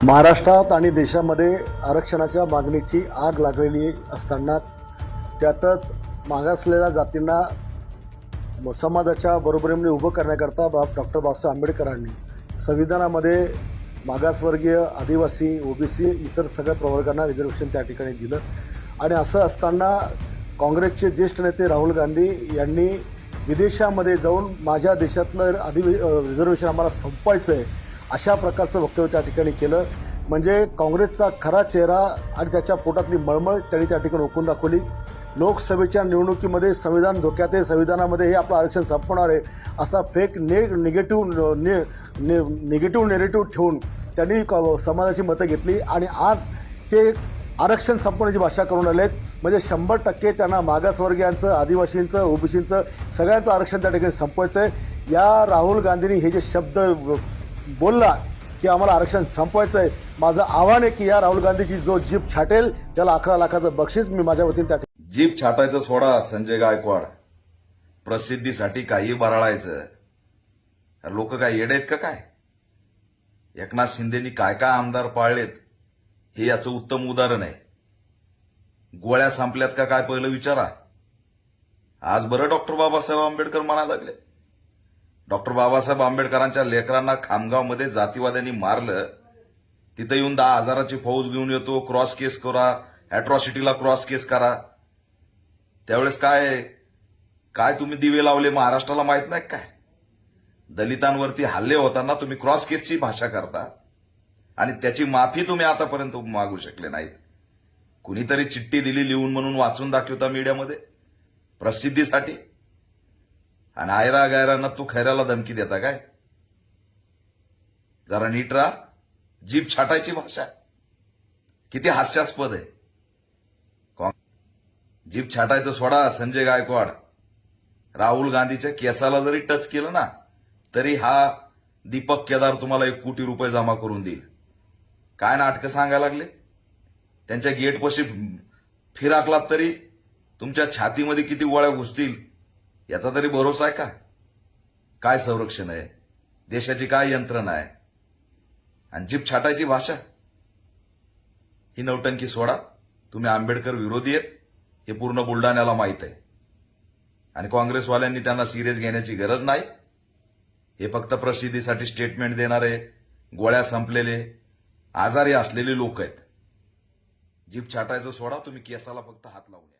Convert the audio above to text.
महाराष्ट्रात आणि देशामध्ये आरक्षणाच्या मागणीची आग लागलेली असतानाच त्यातच मागासलेल्या जातींना समाजाच्या बरोबरीने उभं करण्याकरता बा डॉक्टर बाबासाहेब आंबेडकरांनी संविधानामध्ये मागासवर्गीय आदिवासी ओबीसी इतर सगळ्या प्रवर्गांना रिझर्वेशन त्या ठिकाणी दिलं. आणि असं असताना काँग्रेसचे ज्येष्ठ नेते राहुल गांधी यांनी विदेशामध्ये जाऊन माझ्या देशातलं आधी रिझर्वेशन आम्हाला संपवायचं आहे अशा प्रकारचं वक्तव्य त्या ठिकाणी केलं. म्हणजे काँग्रेसचा खरा चेहरा आणि त्याच्या पोटातली मळमळ त्यांनी त्या ठिकाणी ओकून दाखवली. लोकसभेच्या निवडणुकीमध्ये संविधान धोक्यात आहे संविधानामध्ये हे आपलं आरक्षण संपवणार आहे असा फेक ने निगेटिव्ह ने निगेटिव्ह नेरेटिव्ह ठेवून त्यांनी क- समाजाची मतं घेतली आणि आज ते आरक्षण संपवण्याची भाषा करून आले आहेत म्हणजे शंभर टक्के त्यांना मागासवर्गीयांचं आदिवासींचं ओबीसींचं सगळ्यांचं आरक्षण त्या ठिकाणी संपवायचं आहे या राहुल गांधींनी हे जे शब्द बोलला की आम्हाला आरक्षण संपवायचं आहे माझं आव्हान आहे की या राहुल गांधीची जो जीप छाटेल त्याला अकरा लाखाचं बक्षीस मी माझ्या वतीने त्या जीप छाटायचं सोडा संजय गायकवाड. प्रसिद्धीसाठी काही बराळायचं. लोक काय येड आहेत का काय? एकनाथ शिंदेनी काय काय आमदार पाळलेत हे याचं उत्तम उदाहरण आहे. गोळ्या संपल्यात का काय पहिलं विचारा. आज बरं डॉक्टर बाबासाहेब आंबेडकर म्हणायला लागले. डॉक्टर बाबासाहेब आंबेडकरांच्या लेकरांना खामगावमध्ये जातीवाद्यांनी मारलं. तिथं येऊन दहा हजाराची फौज घेऊन येतो क्रॉस केस करा अॅट्रॉसिटीला क्रॉस केस करा. त्यावेळेस काय काय तुम्ही दिवे लावले महाराष्ट्राला माहीत नाही काय? दलितांवरती हल्ले होताना तुम्ही क्रॉस केसची भाषा करता. आणि त्याची माफी तुम्ही आतापर्यंत मागू शकले नाहीत. कुणीतरी चिठ्ठी दिली लिहून म्हणून वाचून दाखवता मीडियामध्ये. प्रसिद्धीसाठी आणि आयरा गायरांना तू खैराला धमकी देता काय? जरा नीट राहा. जीभ छाटायची भाषा किती हास्यास्पद आहे. जीभ छाटायचं सोडा संजय गायकवाड. राहुल गांधीच्या केसाला जरी टच केलं ना तरी हा दीपक केदार तुम्हाला एक कोटी रुपये जमा करून देईल. काय नाटकं सांगायला लागले? त्यांच्या गेटपाशी फिराकलात तरी तुमच्या छातीमध्ये किती गोळ्या घुसतील? याचा तरी भरोसा आहे का? काय संरक्षण आहे? देशाची काय यंत्रणा आहे? आणि जीप छाटायची भाषा? ही नौटंकी सोडा. तुम्ही आंबेडकर विरोधी आहेत. हे पूर्ण बुलढाण्याला माहीत आहे. आणि काँग्रेसवाल्यांनी त्यांना सिरियस घेण्याची गरज नाही. हे फक्त प्रसिद्धीसाठी स्टेटमेंट देणारे गोळ्या संपलेले आजारी असलेले लोक आहेत. जीप छाटायचं सोडा. तुम्ही केसाला फक्त हात लावून